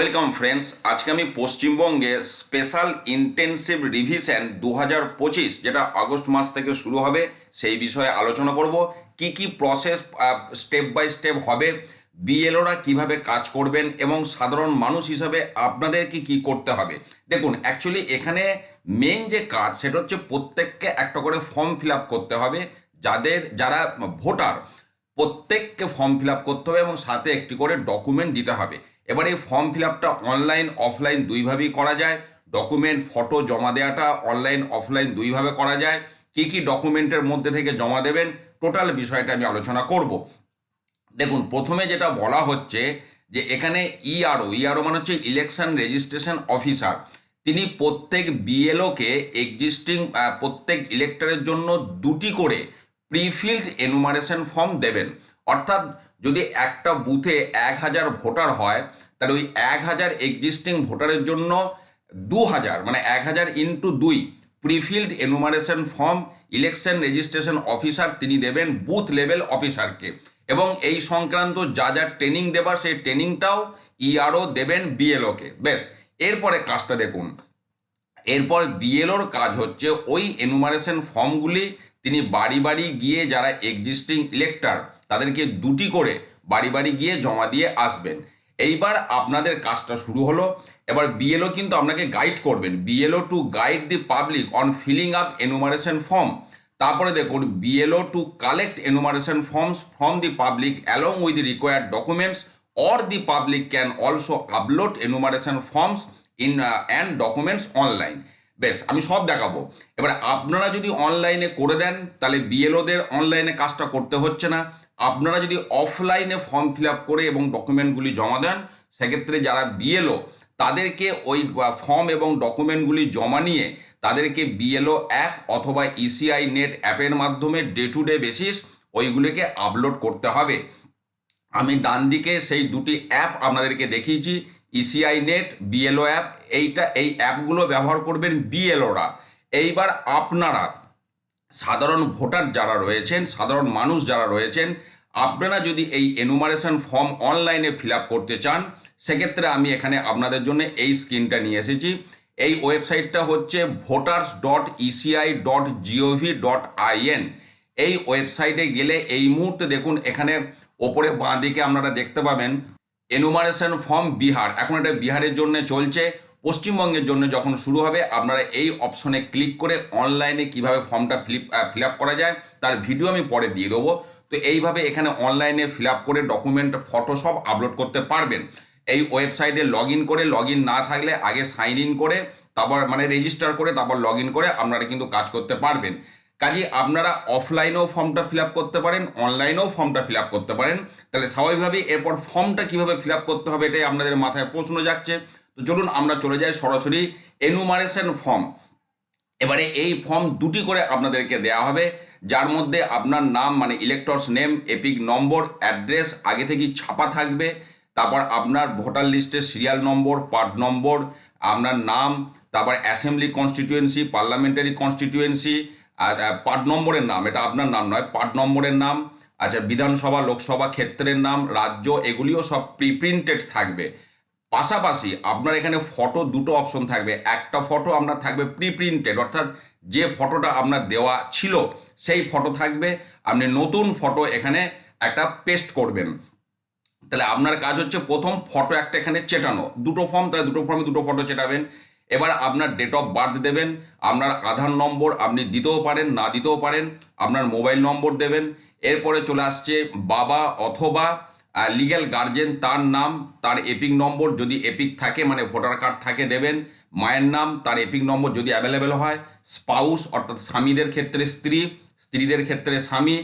Welcome friends আজকে আমি পশ্চিমবঙ্গে স্পেশাল ইন্টেনসিভ রিভিশন দু হাজার পঁচিশ, যেটা আগস্ট মাস থেকে শুরু হবে, সেই বিষয়ে আলোচনা করব। কি কি প্রসেস স্টেপ বাই স্টেপ হবে বিএলওরা কীভাবে কাজ করবেন এবং সাধারণ মানুষ হিসাবে আপনাদের কি কি করতে হবে। দেখুন অ্যাকচুয়ালি এখানে মেন যে কাজ, সেটা হচ্ছে প্রত্যেককে একটা করে ফর্ম ফিল করতে হবে। যাদের, যারা ভোটার প্রত্যেককে ফর্ম ফিল করতে হবে এবং সাথে একটি করে ডকুমেন্ট দিতে হবে। এবার এই ফর্ম ফিল আপটা অনলাইন অফলাইন দুইভাবেই করা যায়। ডকুমেন্ট ফটো জমা দেওয়াটা অনলাইন অফলাইন দুইভাবে করা যায়। কি কি ডকুমেন্টের মধ্যে থেকে জমা দেবেন টোটাল বিষয়টা আমি আলোচনা করব। দেখুন, প্রথমে যেটা বলা হচ্ছে যে এখানে E ইআরও ইআরও মানে হচ্ছে ইলেকশন রেজিস্ট্রেশন অফিসার তিনি প্রত্যেক বিএলওকে এক্সিস্টিং প্রত্যেক ইলেক্টরের জন্য দুটি করে প্রিফিল্ড এনুমারেশন ফর্ম দেবেন। অর্থাৎ যদি একটা বুথে এক হাজার ভোটার হয়, তাহলে ওই এক হাজার এক্সিস্টিং ভোটারের জন্য দু হাজার মানে এক হাজার ইন্টু দুই prefilled enumeration form election registration officer তিনি দেবেন বুথ লেভেল অফিসারকে এবং এই সংক্রান্ত যা যা ট্রেনিং দেবার, সেই ট্রেনিংটাও ইআরও দেবেন বিএলওকে বেশ, এরপরে কাজটা দেখুন। এরপর বিএলওর কাজ হচ্ছে ওই এনুমারেশন ফর্মগুলি তিনি বাড়ি বাড়ি গিয়ে যারা এক্সিস্টিং ইলেক্টর তাদেরকে দুটি করে বাড়ি বাড়ি গিয়ে জমা দিয়ে আসবেন। এইবার আপনাদের কাজটা শুরু হলো। এবার বিএলও কিন্তু আপনাকে গাইড করবেন। BLO to guide the public on filling up enumeration form তারপরে দেখুন BLO to collect enumeration forms from the public along with required documents or the public can also upload enumeration forms in and documents online বেশ, আমি সব দেখাবো। এবার আপনারা যদি অনলাইনে করে দেন, তাহলে বিএলওদের অনলাইনে কাজটা করতে হচ্ছে না। আপনারা যদি অফলাইনে ফর্ম ফিল করে এবং ডকুমেন্টগুলি জমা দেন, সেক্ষেত্রে যারা বিএলও তাদেরকে ওই ফর্ম এবং ডকুমেন্টগুলি জমা নিয়ে তাদেরকে বিএলও অ্যাপ অথবা ইসিআই নেট অ্যাপের মাধ্যমে ডে টু ডে বেসিস ওইগুলিকে আপলোড করতে হবে। আমি ডান দিকে সেই দুটি অ্যাপ আপনাদেরকে দেখিয়েছি ইসিআই নেট বিএলও অ্যাপ এইটা, এই অ্যাপগুলো ব্যবহার করবেন বিএলওরা এইবার আপনারা সাধারণ ভোটার যারা রয়েছেন, সাধারণ মানুষ যারা রয়েছেন, আপনারা যদি এই এনুমারেশন ফর্ম অনলাইনে ফিল করতে চান, সেক্ষেত্রে আমি এখানে আপনাদের জন্য এই স্কিমটা নিয়ে এসেছি। এই ওয়েবসাইটটা হচ্ছে voters dot ECI dot GOV dot IN এই ওয়েবসাইটে গেলে এই মুহূর্তে দেখুন, এখানে ওপরে বাঁ দিকে আপনারা দেখতে পাবেন এনুমারেশন ফর্ম বিহার। এখন এটা বিহারের জন্য চলছে। পশ্চিমবঙ্গের জন্য যখন শুরু হবে, আপনারা এই অপশনে ক্লিক করে অনলাইনে কীভাবে ফর্মটা ফিলিপ ফিল আপ করা যায়, তার ভিডিও আমি পরে দিয়ে দেবো। তো এইভাবে এখানে অনলাইনে ফিল আপ করে ডকুমেন্ট ফটো সব আপলোড করতে পারবেন। এই ওয়েবসাইটে লগ করে লগ না থাকলে আগে সাইন ইন করে, তারপর মানে রেজিস্টার করে, তারপর লগ করে আপনারা কিন্তু কাজ করতে পারবেন। কাজে আপনারা অফলাইনেও ফর্মটা ফিল করতে পারেন অনলাইনেও ফর্মটা ফিল করতে পারেন। তাহলে স্বাভাবিকভাবেই এরপর ফর্মটা কীভাবে ফিল করতে হবে এটাই আপনাদের মাথায় প্রশ্ন যাচ্ছে তো চলুন আমরা চলে যাই সরাসরি এনুমারেশন ফর্ম এবারে এই ফর্ম দুটি করে আপনাদেরকে দেওয়া হবে, যার মধ্যে আপনার নাম মানে electors name EPIC number address আগে থেকেই ছাপা থাকবে, তারপর আপনার ভোটার লিস্টের সিরিয়াল নম্বর পার্ট নম্বর আপনার নাম, তারপর assembly constituency parliamentary constituency part নম্বরের নাম, এটা আপনার নাম নয় পার্ট নম্বরের নাম আচ্ছা বিধানসভা, লোকসভা ক্ষেত্রের নাম, রাজ্য, এগুলিও সব প্রি প্রিন্টেড থাকবে। পাশাপাশি আপনার এখানে ফটো দুটো অপশন থাকবে। একটা ফটো আপনার থাকবে প্রি প্রিন্টেড অর্থাৎ যে ফটোটা আপনার দেওয়া ছিল, সেই ফটো থাকবে। আপনি নতুন ফটো এখানে একটা পেস্ট করবেন। তাহলে আপনার কাজ হচ্ছে প্রথম ফটো একটা এখানে চেটানো। দুটো ফর্ম তাহলে দুটো ফর্মে দুটো ফটো চেটাবেন। এবার আপনার ডেট অফ বার্থ দেবেন, আপনার আধার নম্বর আপনি দিতেও পারেন, না দিতেও পারেন, আপনার মোবাইল নম্বর দেবেন। এরপরে চলে আসছে বাবা অথবা লিগ্যাল গার্জেন তার নাম, তার এপিক নম্বর যদি এপিক থাকে মানে ভোটার কার্ড থাকে দেবেন, মায়ের নাম, তার এপিক নম্বর যদি অ্যাভেলেবেল হয় স্পাউস অর্থাৎ স্বামীদের ক্ষেত্রে স্ত্রী, স্ত্রীদের ক্ষেত্রে স্বামী,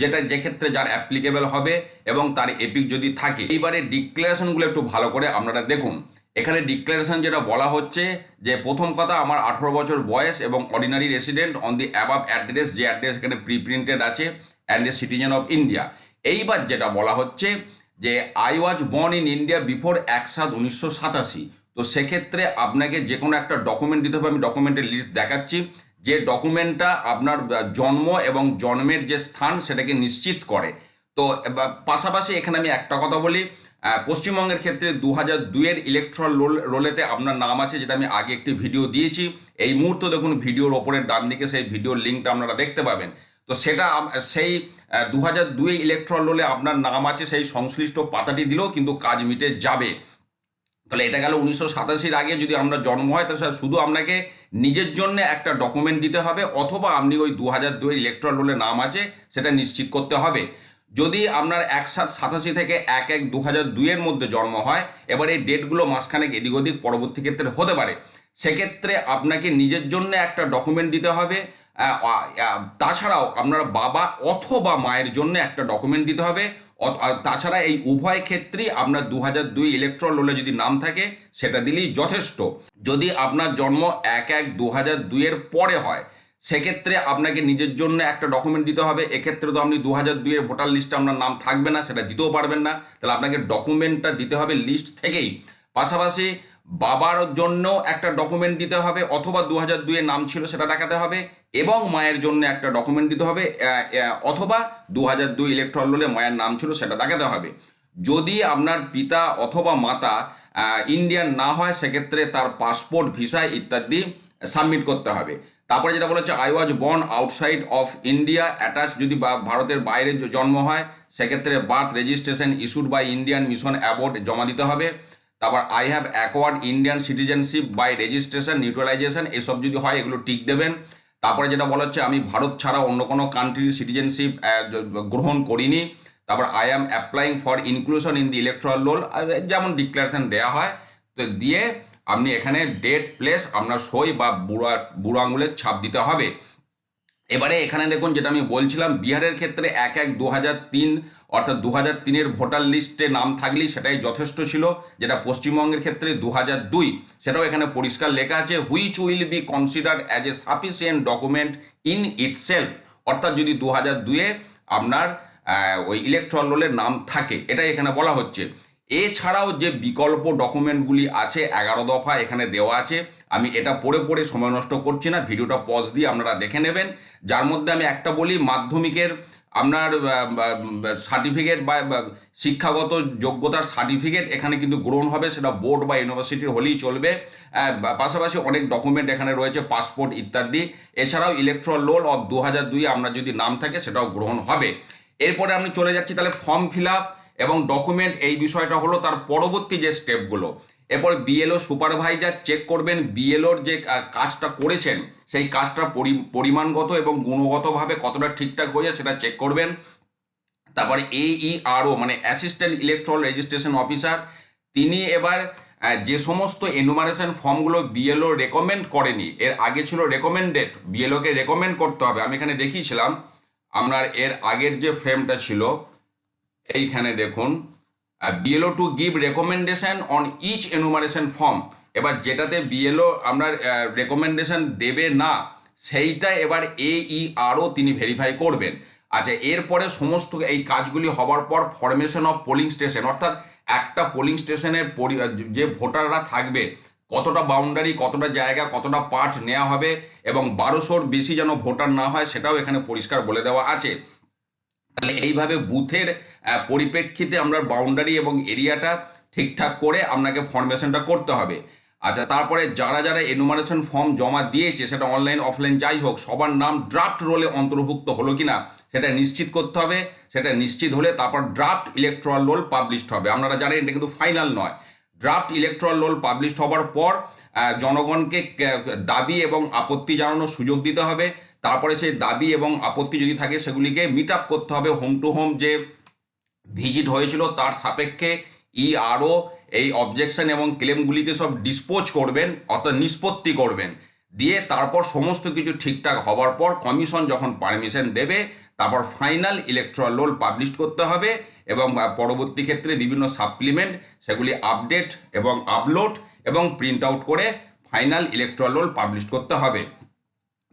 যেটা, যে ক্ষেত্রে যার অ্যাপ্লিকেবল হবে এবং তার এপিক যদি থাকে। এইবারে ডিক্লারেশনগুলো একটু ভালো করে আপনারা দেখুন। এখানে ডিক্লারেশন যেটা বলা হচ্ছে যে, প্রথম কথা আমার আঠেরো বছর বয়স এবং ordinary resident on the above address যে অ্যাড্রেস এখানে প্রিপ্রিন্টেড আছে and a citizen of India এইবার যেটা বলা হচ্ছে যে I was born in India before এক সাত উনিশশো সাতাশি। তো সেক্ষেত্রে আপনাকে যে কোনো একটা ডকুমেন্ট দিতে হবে, আমি ডকুমেন্টের লিস্ট দেখাচ্ছি। যে ডকুমেন্টটা আপনার জন্ম এবং জন্মের যে স্থান সেটাকে নিশ্চিত করে। তো পাশাপাশি এখানে আমি একটা কথা বলি পশ্চিমবঙ্গের ক্ষেত্রে দু হাজার দুইয়ের ইলেকট্রাল রোল রোলেতে আপনার নাম আছে, যেটা আমি আগে একটি ভিডিও দিয়েছি। এই মুহূর্তে দেখুন ভিডিওর ওপরের ডান দিকে সেই ভিডিওর লিঙ্কটা আপনারা দেখতে পাবেন। তো সেটা সেই দু হাজার দুই ইলেকট্রাল রোলে আপনার নাম আছে, সেই সংশ্লিষ্ট পাতাটি দিলেও কিন্তু কাজ মিটে যাবে। তাহলে এটা গেল উনিশশো সাতাশির আগে যদি আমরা জন্ম হয়, তাহলে শুধু আপনাকে নিজের জন্য একটা ডকুমেন্ট দিতে হবে, অথবা আপনি ওই দু হাজার দুই ইলেকট্রাল রোলে নাম আছে, সেটা নিশ্চিত করতে হবে। যদি আপনার এক সাত সাতাশি থেকে এক এক দু হাজার দুইয়ের মধ্যে জন্ম হয়, এবার এই ডেটগুলো মাসখানেক এদিক ওদিক পরবর্তী ক্ষেত্রে হতে পারে। সেক্ষেত্রে আপনাকে নিজের জন্য একটা ডকুমেন্ট দিতে হবে তাছাড়াও আপনার বাবা অথবা মায়ের জন্য একটা ডকুমেন্ট দিতে হবে। তাছাড়া এই উভয় ক্ষেত্রেই আপনার দু হাজার দুই ইলেকট্রল রোলে যদি নাম থাকে, সেটা দিলেই যথেষ্ট। যদি আপনার জন্ম এক এক দু হাজার দুইয়ের পরে হয়, সেক্ষেত্রে আপনাকে নিজের জন্য একটা ডকুমেন্ট দিতে হবে। এক্ষেত্রে তো আপনি দু হাজার দুইয়ের ভোটার লিস্টে আপনার নাম থাকবে না, সেটা দিতেও পারবেন না। তাহলে আপনাকে ডকুমেন্টটা দিতে হবে লিস্ট থেকেই। পাশাপাশি বাবার জন্য একটা ডকুমেন্ট দিতে হবে, অথবা দু হাজার দুইয়ের নাম ছিল সেটা দেখাতে হবে। এবং মায়ের জন্য একটা ডকুমেন্ট দিতে হবে অথবা দু হাজার দুই ইলেকট্রল রোলে মায়ের নাম ছিল সেটা দেখাতে হবে। যদি আপনার পিতা অথবা মাতা ইন্ডিয়ান না হয়, সেক্ষেত্রে তার পাসপোর্ট ভিসা ইত্যাদি সাবমিট করতে হবে। তারপরে যেটা বলা হচ্ছে I was born outside of India attach যদি ভারতের বাইরে জন্ম হয়, সেক্ষেত্রে birth registration issued by Indian mission abroad জমা দিতে হবে। তারপর I have acquired Indian citizenship by registration naturalization এসব যদি হয়, এগুলো টিক দেবেন। তারপরে যেটা বলা হচ্ছে, আমি ভারত ছাড়া অন্য কোনো কান্ট্রির সিটিজেনশিপ গ্রহণ করিনি। তারপর I am applying for inclusion in the electoral roll যেমন ডিক্লারেশন দেওয়া হয়, তো দিয়ে আপনি এখানে ডেট প্লেস আপনার সই বা বুড়া, বুড়ো আঙুলের ছাপ দিতে হবে। এবারে এখানে দেখুন যেটা আমি বলছিলাম, বিহারের ক্ষেত্রে এক এক দু অর্থাৎ দু তিনের ভোটার লিস্টে নাম থাকলেই সেটাই যথেষ্ট ছিল। যেটা পশ্চিমবঙ্গের ক্ষেত্রে দু দুই, সেটাও এখানে পরিষ্কার লেখা আছে which will be considered as a sufficient document in itself অর্থাৎ যদি দু হাজার দুইয়ে আপনার ওই ইলেকট্রল রোলের নাম থাকে, এটাই এখানে বলা হচ্ছে। এছাড়াও যে বিকল্প ডকুমেন্টগুলি আছে, এগারো দফা এখানে দেওয়া আছে, আমি এটা পড়ে পড়ে সময় নষ্ট করছি না, ভিডিওটা পজ দিয়ে আপনারা দেখে নেবেন। যার মধ্যে আমি একটা বলি, মাধ্যমিকের আপনার সার্টিফিকেট বা শিক্ষাগত যোগ্যতার সার্টিফিকেট এখানে কিন্তু গ্রহণ হবে, সেটা বোর্ড বা ইউনিভার্সিটির হলেই চলবে। পাশাপাশি অনেক ডকুমেন্ট এখানে রয়েছে পাসপোর্ট ইত্যাদি। এছাড়াও ইলেকট্রল রোল অফ দু হাজার দুই আপনার যদি নাম থাকে, সেটাও গ্রহণ হবে। এরপরে আমি চলে যাচ্ছি, তাহলে ফর্ম ফিল আপ এবং ডকুমেন্ট এই বিষয়টা হলো তার পরবর্তী যে স্টেপগুলো এরপর বিএলও সুপারভাইজার চেক করবেন। বিএলওর যে কাজটা করেছেন, সেই কাজটা পরি- পরিমাণগত এবং গুণগতভাবে কতটা ঠিকঠাক হয়েছে সেটা চেক করবেন। তারপরে এইআরও মানে অ্যাসিস্ট্যান্ট ইলেকট্রল রেজিস্ট্রেশন অফিসার তিনি এবার যে সমস্ত এনুমারেশন ফর্মগুলো বিএলও রেকমেন্ড করেনি, এর আগে ছিল রেকমেন্ডেড বিএলওকে রেকমেন্ড করতে হবে। আমি এখানে দেখিয়েছিলাম, আপনার এর আগের যে ফ্রেমটা ছিল এইখানে দেখুন BLO to give recommendation on each enumeration form এবার যেটাতে বিএলও আপনার রেকমেন্ডেশন দেবে না, সেইটা এবার এ এইআরও তিনি ভেরিফাই করবেন। আচ্ছা এরপরে সমস্ত এই কাজগুলি হওয়ার পর ফরমেশন অফ পোলিং স্টেশন অর্থাৎ একটা পোলিং স্টেশনের যে ভোটাররা থাকবে, কতটা বাউন্ডারি কতটা জায়গা, কতটা পার্ট নেওয়া হবে, এবং বারোশোর বেশি যেন ভোটার না হয়, সেটাও এখানে পরিষ্কার বলে দেওয়া আছে। তাহলে এইভাবে বুথের পরিপ্রেক্ষিতে আমরা বাউন্ডারি এবং এরিয়াটা ঠিকঠাক করে আপনাকে ফর্মেশনটা করতে হবে। আচ্ছা তারপরে যারা যারা এনুমারেশন ফর্ম জমা দিয়েছে, সেটা অনলাইন অফলাইন যাই হোক, সবার নাম ড্রাফট রোলে অন্তর্ভুক্ত হলো কিনা, সেটা নিশ্চিত করতে হবে। সেটা নিশ্চিত হলে তারপর ড্রাফট ইলেকট্রাল রোল পাবলিশড হবে। আপনারা জানেন, এটা কিন্তু ফাইনাল নয়। ড্রাফট ইলেকট্রাল রোল পাবলিশড হওয়ার পর জনগণকে দাবি এবং আপত্তি জানানোর সুযোগ দিতে হবে। তারপরে সেই দাবি এবং আপত্তি যদি থাকে, সেগুলিকে মিট আপ করতে হবে। হোম টু হোম যে ভিজিট হয়েছিল তার সাপেক্ষে। ই আরও এই অবজেকশন এবং ক্লেমগুলিকে সব ডিসপোজ করবেন, অর্থাৎ নিষ্পত্তি করবেন। দিয়ে তারপর সমস্ত কিছু ঠিকঠাক হওয়ার পর কমিশন যখন পারমিশন দেবে, তারপর ফাইনাল ইলেকট্রাল রোল পাবলিশ করতে হবে এবং পরবর্তী ক্ষেত্রে বিভিন্ন সাপ্লিমেন্ট সেগুলি আপডেট এবং আপলোড এবং প্রিন্ট আউট করে ফাইনাল ইলেকট্রাল রোল পাবলিশ করতে হবে।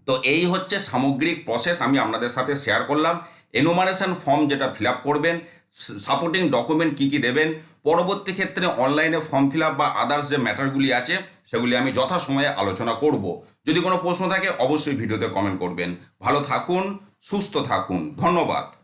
তো এই হচ্ছে সামগ্রিক প্রসেস আমি আপনাদের সাথে শেয়ার করলাম। এনুমারেশন ফর্ম যেটা ফিল করবেন সাপোর্টিং ডকুমেন্ট কী কী দেবেন, পরবর্তী ক্ষেত্রে অনলাইনে ফর্ম ফিল বা আদার্স যে ম্যাটারগুলি আছে, সেগুলি আমি যথাসময়ে আলোচনা করব। যদি কোনো প্রশ্ন থাকে, অবশ্যই ভিডিওতে কমেন্ট করবেন। ভালো থাকুন, সুস্থ থাকুন। ধন্যবাদ।